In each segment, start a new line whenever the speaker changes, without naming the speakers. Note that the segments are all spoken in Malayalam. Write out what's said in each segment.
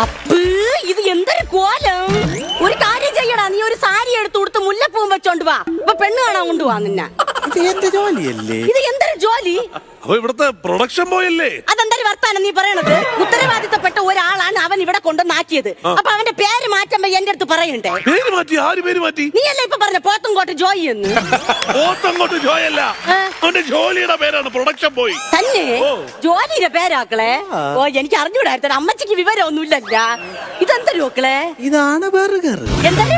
അപ്പ് ഇത് എന്തൊരു കോലം? ഒരു കാര്യം ചെയ്യടാ നീ ഒരു സാരി എടുത്ത് കൊടുത്ത് മുല്ലപ്പൂവും വെച്ചോണ്ട് വാ. ഇപ്പൊ പെണ്ണ് കാണാൻ കൊണ്ടുവാ നിന്നെ.
ഇത് എന്റെ ജോലിയല്ലേ?
ഇത് എന്തൊരു ജോലി?
അപ്പൊ ഇവിടുത്തെ പ്രൊഡക്ഷൻ ബോയല്ലേ
അതെന്തൊരു വർത്താനം നീ പറയണത്? അവൻ ഇവിടെ കൊണ്ടുവന്നാക്കിയത്. അപ്പൊ അവന്റെ പേര് മാറ്റുമ്പോ എന്റെ അടുത്ത് പറയണ്ടേ
പേര് മാറ്റി? ആര് പേര് മാറ്റി?
നീയല്ലേ ഇപ്പൊ പറഞ്ഞ? പോത്തങ്കോട്ട് ജോയി എന്ന്.
പോത്തങ്കോട്ട് ജോയല്ല
ഏ?
അവന്റെ ജോലിയുടെ പേരാണ് പ്രൊഡക്ഷൻ ബോയ്.
തന്നെ? ജോലിയുടെ പേരാക്കളെ? ഓ എനിക്ക് അറിഞ്ഞൂടായിരുന്നു അമ്മച്ചിക്ക് വിവരമൊന്നുമില്ലല്ല. ഇതെന്തൊരു മക്കളെ?
ഇതാണ് ബർഗർ.
എന്താണ്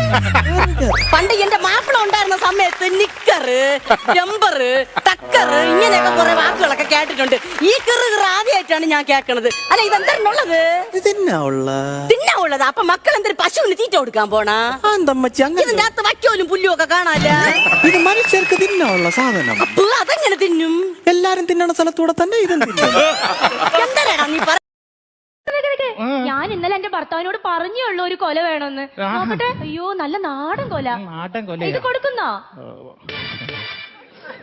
പണ്ട് എന്റെ മാപ്പിള ഉണ്ടായിരുന്ന സമയത്ത് നിക്കറ് ജമ്പറ് ടക്കറ് ഇങ്ങനെയൊക്കെ കുറെ വാക്കുകളൊക്കെ കേട്ടിട്ടുണ്ട്. ഈ കിറ് കിറ് ആദ്യമായിട്ടാണ് ഞാൻ കേൾക്കണത് അല്ല ഇതെന്താണുള്ളത്
ഇതെന്നാ ഉള്ള
തിന്നാ ഉള്ളത് അപ്പൊ മക്കൾ എന്തൊരു പശുവിന് തീറ്റ കൊടുക്കാൻ പോണാ?
അന്തമ്മച്ചി അങ്ങനെ
ഇതിന്റെ അകത്ത് വക്കോലും പുല്ലും ഒക്കെ കാണാല്ല?
ഇത് മനുഷ്യർക്ക് തിന്നാ ഉള്ള സാധനം.
അപ്പൊ അതെങ്ങനെ തിന്നും?
എല്ലാരും തിന്നണ സ്ഥലത്തൂടെ തന്നെ ഇതും തിന്നും.
എന്തരാടാ നീ പറ
ഞാൻ ഇന്നലെ എന്റെ ഭർത്താവിനോട് പറഞ്ഞേ ഉള്ളൂ ഒരു കൊല വേണമെന്ന് നോക്കട്ടെ. അയ്യോ നല്ല നാടൻ കൊല.
നാട്ടൻ
ഇത്
കൊല്ലയാ
കൊടുക്കുന്നോ?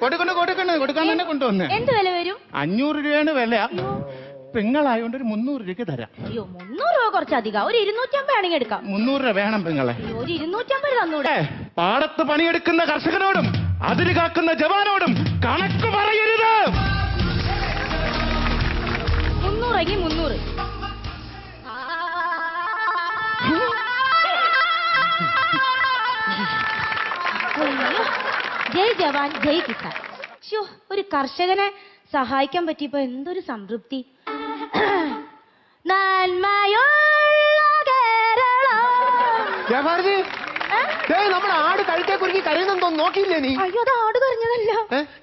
കൊടുക്കണ കൊടുക്കണ. കൊടുക്കാൻ തന്നെ കൊണ്ടുവന്നേ.
എന്ത് വില വരും?
അഞ്ഞൂറ് രൂപയാണ് വില. പെങ്ങളായോണ്ട് ഒരു മുന്നൂറ് രൂപയ്ക്ക് തരാം.
അയ്യോ മുന്നൂറ് രൂപ കുറച്ചധികം. ഒരു ഇരുന്നൂറ്റമ്പത് ആണെങ്കിൽ എടുക്കാം.
മുന്നൂറ് രൂപ വേണം പെങ്ങളെ.
അയ്യോ, ഒരു ഇരുന്നൂറ്റമ്പത് തന്നൂടെ.
ഏ, പാടത്ത് പണിയെടുക്കുന്ന കർഷകനോടും അതിര് കാക്കുന്ന ജവാനോടും കണക്ക് പറയരുത്.
മുന്നൂറെങ്കിൽ മുന്നൂറ്. അയ്യോ. ജയ് ജവാൻ ജയ് കിസാൻ. ഒരു കർഷകനെ സഹായിക്കാൻ പറ്റിയപ്പോ എന്തൊരു സംതൃപ്തി.
ജയഭാരതി നമ്മുടെ ആട് കഴുത്തെ കുരുക്കി നോക്കിയില്ലേ നീ?
അയ്യോ അത് ആട് കരഞ്ഞതല്ല.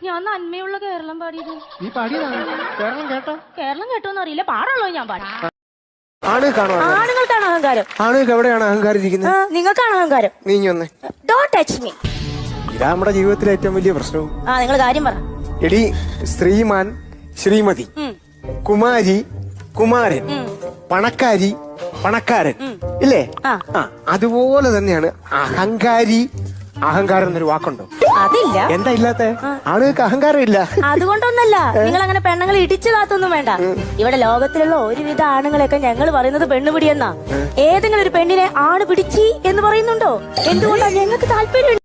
ഞാൻ നന്മയുള്ള കേരളം പാടിയത്.
നീ പാടിയതാണ്. കേരളം കേട്ടോ.
കേരളം കേട്ടോന്ന് അറിയില്ല. പാടുള്ളൂ ഞാൻ പാടി.
ആണുങ്ങൾക്കാണ് അഹങ്കാരം?
ആണുങ്ങൾക്ക് എവിടെയാണ് അഹങ്കാരം ഇരിക്കുന്നത്
നിങ്ങൾക്കാണ് അഹങ്കാരം?
വന്നേ.
ഡോണ്ട് ടച്ച് മീ
ഇതാ നമ്മുടെ ജീവിതത്തിലെ ഏറ്റവും വലിയ പ്രശ്നവും
ആ നിങ്ങൾ കാര്യം പറ.
എടി ശ്രീമാൻ ശ്രീമതി കുമാരി കുമാരൻ. പണക്കാരി പണക്കാരൻ ഇല്ലേ? ആ. അതുപോലെ തന്നെയാണ് അഹങ്കാരി. അഹങ്കാരം എന്നൊരു വാക്കുണ്ടോ?
അതില്ല.
എന്താ ഇല്ലാത്ത? ആളുകൾക്ക് അഹങ്കാരം ഇല്ല
അതുകൊണ്ടൊന്നല്ല. നിങ്ങൾ അങ്ങനെ പെണ്ണുങ്ങൾ ഇടിച്ചു കാത്തൊന്നും വേണ്ട. ഇവിടെ ലോകത്തിലുള്ള ഒരുവിധ ആണുങ്ങളെയൊക്കെ ഞങ്ങൾ പറയുന്നത് പെണ്ണുപിടിയെന്നാ. ഏതെങ്കിലും ഒരു പെണ്ണിനെ ആണ് പിടിച്ചി എന്ന് പറയുന്നുണ്ടോ? എന്തുകൊണ്ടാ ഞങ്ങൾക്ക് താല്പര്യം